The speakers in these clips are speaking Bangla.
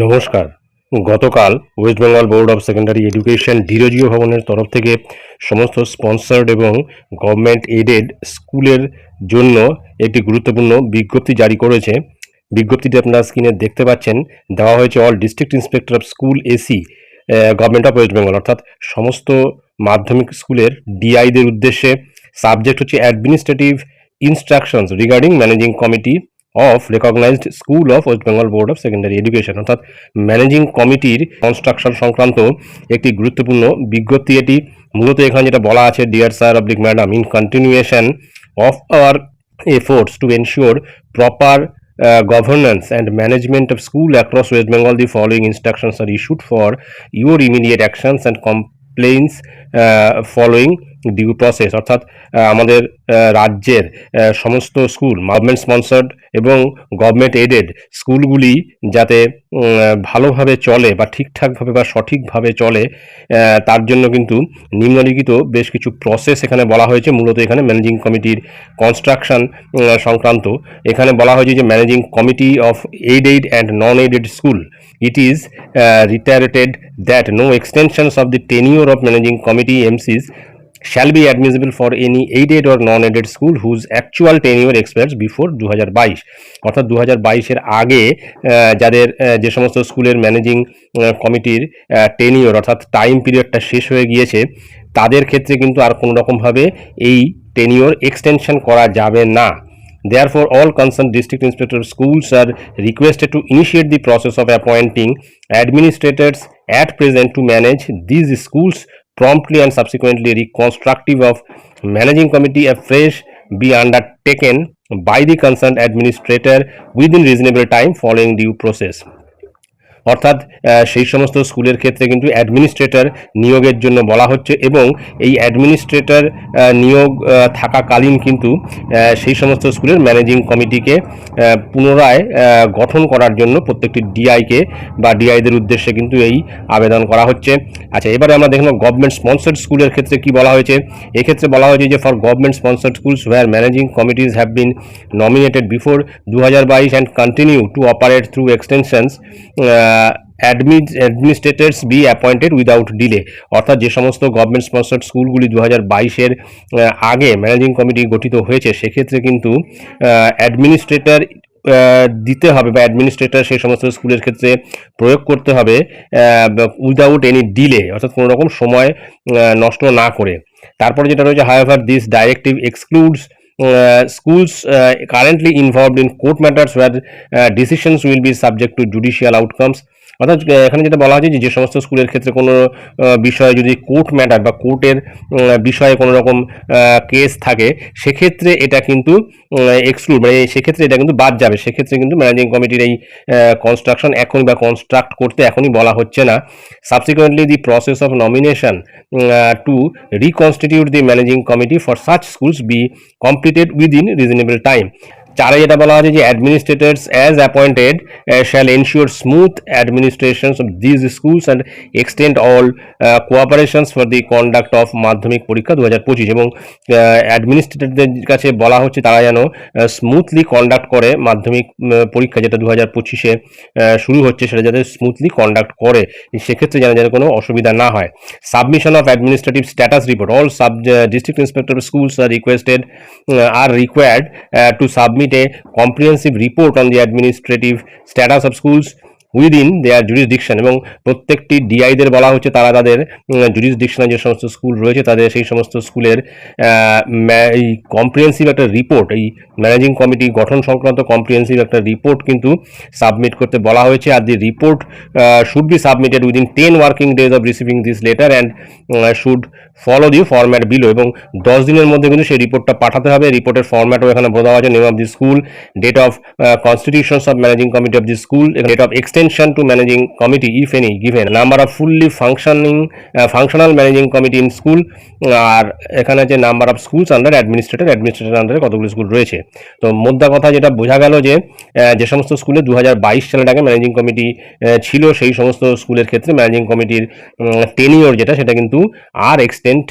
নমস্কার। গতকাল West Bengal board of secondary education Derozio ভবনের তরফ থেকে সমস্ত স্পন্সর্ড এবং গভর্নমেন্ট এডেড স্কুলের জন্য একটি গুরুত্বপূর্ণ বিজ্ঞপ্তি জারি করেছে। বিজ্ঞপ্তিটি আপনারা স্ক্রিনে দেখতে পাচ্ছেন। দেওয়া হয়েছে all district inspector of school AC government of West Bengal অর্থাৎ সমস্ত মাধ্যমিক স্কুলের ডিআইদের উদ্দেশ্যে। সাবজেক্ট হচ্ছে administrative instructions regarding managing committee of recognised school of West Bengal board of secondary education অর্থাৎ ম্যানেজিং কমিটির কনস্ট্রাকশন সংক্রান্ত একটি গুরুত্বপূর্ণ বিজ্ঞপ্তি এটি। মূলত এখানে যেটা বলা আছে dear sir oblique madam in continuation of our efforts to ensure proper governance and management of school across West Bengal the following instructions are issued for your immediate actions and compliance following due process অর্থাৎ আমাদের রাজ্যের সমস্ত স্কুল গভর্নমেন্ট স্পন্সর্ড এবং গভর্নমেন্ট এডেড স্কুলগুলি যাতে ভালোভাবে চলে বা ঠিকঠাকভাবে বা সঠিকভাবে চলে তার জন্য কিন্তু নিম্নলিখিত বেশ কিছু প্রসেস এখানে বলা হয়েছে। মূলত এখানে ম্যানেজিং কমিটির কনস্ট্রাকশন সংক্রান্ত। এখানে বলা হয়েছে যে managing committee of aided and non aided school it is uh, that no no of of tenure of managing managing committee MCs shall be admissible for any aided or non-aided school whose actual tenure expires before 2022 অর্থাৎ 2022 এর আগে যাদের যে সমস্ত স্কুলের ম্যানেজিং কমিটির টেনিওর অর্থাৎ টাইম পিরিয়ডটা শেষ হয়ে গিয়েছে তাদের ক্ষেত্রে কিন্তু আর কোনো রকমভাবে এই টেনিওর এক্সটেনশন করা যাবে না Therefore, all concerned district inspector of schools are requested to initiate the process of appointing administrators at present to manage these schools promptly and subsequently reconstructive of managing committee afresh be undertaken by the concerned administrator within reasonable time following due process. অর্থাৎ সেই সমস্ত স্কুলের ক্ষেত্রে কিন্তু অ্যাডমিনিস্ট্রেটর নিয়োগের জন্য বলা হচ্ছে এবং এই অ্যাডমিনিস্ট্রেটর নিয়োগ থাকাকালীন কিন্তু সেই সমস্ত স্কুলের ম্যানেজিং কমিটিকে পুনরায় গঠন করার জন্য প্রত্যেকটি ডিআইকে বা ডিআইদের উদ্দেশ্যে কিন্তু এই আবেদন করা হচ্ছে। আচ্ছা এবারে আমরা দেখলাম গভর্নমেন্ট স্পন্সার্ড স্কুলের ক্ষেত্রে কি বলা হয়েছে? এক্ষেত্রে বলা হয়েছে যে for government sponsored schools were managing committees have been nominated before 2022 and continue to operate through extensions uh, admin administrators be appointed without delay অর্থাৎ যে সমস্ত গভর্নমেন্ট স্পন্সর্ড স্কুলগুলি দু হাজার বাইশের আগে ম্যানেজিং কমিটি গঠিত হয়েছে সেক্ষেত্রে কিন্তু অ্যাডমিনিস্ট্রেটর দিতে হবে বা অ্যাডমিনিস্ট্রেটর সেই সমস্ত স্কুলের ক্ষেত্রে প্রয়োগ করতে হবে উইদাউট এনি ডিলে অর্থাৎ কোনো রকম সময় নষ্ট না করে। তারপরে যেটা রয়েছে however this directive excludes uh, schools uh, currently involved in court matters where uh, decisions will be subject to judicial outcomes অর্থাৎ এখানে যেটা বলা হয়েছে যে সমস্ত স্কুলের ক্ষেত্রে কোনো বিষয়ে যদি কোর্ট ম্যাটার বা কোর্টের বিষয়ে কোনো রকম কেস থাকে, সেক্ষেত্রে এটা কিন্তু এক্সক্লুড মানে সেক্ষেত্রে এটা কিন্তু বাদ যাবে। সেক্ষেত্রে কিন্তু ম্যানেজিং কমিটির এই কনস্ট্রাকশন এখন বা কনস্ট্রাক্ট করতে এখনই বলা হচ্ছে না। Subsequently the process of nomination to reconstitute the managing committee for such schools be completed within reasonable time চারে যেটা বলা হয়েছে যে administrators as appointed shall ensure smooth administrations of these schools and extend all cooperations for the conduct of Madhyamik Pariksha দু হাজার পঁচিশ এবং অ্যাডমিনিস্ট্রেটরদের কাছে বলা হচ্ছে তারা যেন স্মুথলি কন্ডাক্ট করে মাধ্যমিক পরীক্ষা যেটা দু হাজার পঁচিশে শুরু হচ্ছে সেটা যাতে স্মুথলি কন্ডাক্ট করে। সেক্ষেত্রে যেন যেন কোনো অসুবিধা না হয়। Submission of administrative status report all sub district inspector schools are requested are required to to submit a comprehensive report on the administrative status of schools within their jurisdiction এবং প্রত্যেকটি ডিআইদের বলা হচ্ছে তারা তাদের জুরিসডিকশনে যে সমস্ত স্কুল রয়েছে তাদের সেই সমস্ত স্কুলের এই কম্প্রিহেন্সিভ একটা রিপোর্ট এই ম্যানেজিং কমিটি গঠন সংক্রান্ত কম্প্রিহেন্সিভ একটা রিপোর্ট কিন্তু সাবমিট করতে বলা হয়েছে। আর the report should be submitted within ten working days of receiving this letter and should follow the format below এবং দশ দিনের মধ্যে কিন্তু সেই রিপোর্টটা পাঠাতে হবে। রিপোর্টের ফরম্যাটও এখানে দেওয়া আছে name of the school date of constitutions of managing committee of the school date of extension to managing committee if any given number of fully functioning functional managing committee in school আর এখানে আছে number of schools under administrator administrator আন্ডারে কতগুলো স্কুল রয়েছে? তো মোদ্দা কথা যেটা বোঝা গেল যে যে সমস্ত স্কুলে দু হাজার বাইশ সালের আগে ম্যানেজিং কমিটি ছিল, সেই সমস্ত স্কুলের ক্ষেত্রে ম্যানেজিং কমিটির টেনিওর যেটা, সেটা কিন্তু আর এক্সটেন্ট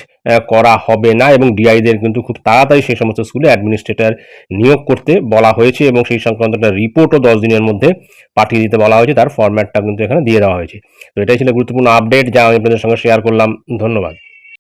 করা হবে না এবং ডিআইদের কিন্তু খুব তাড়াতাড়ি সেই সমস্ত স্কুলে অ্যাডমিনিস্ট্রেটর নিয়োগ করতে বলা হয়েছে এবং সেই সংক্রান্ত একটা রিপোর্টও দশ দিনের মধ্যে পাঠিয়ে দিতে বলা হয়েছে। তার ফরম্যাটটা কিন্তু এখানে দিয়ে দেওয়া হয়েছে। তো এটাই ছিল গুরুত্বপূর্ণ আপডেট যা আমি আপনাদের সঙ্গে শেয়ার করলাম। ধন্যবাদ।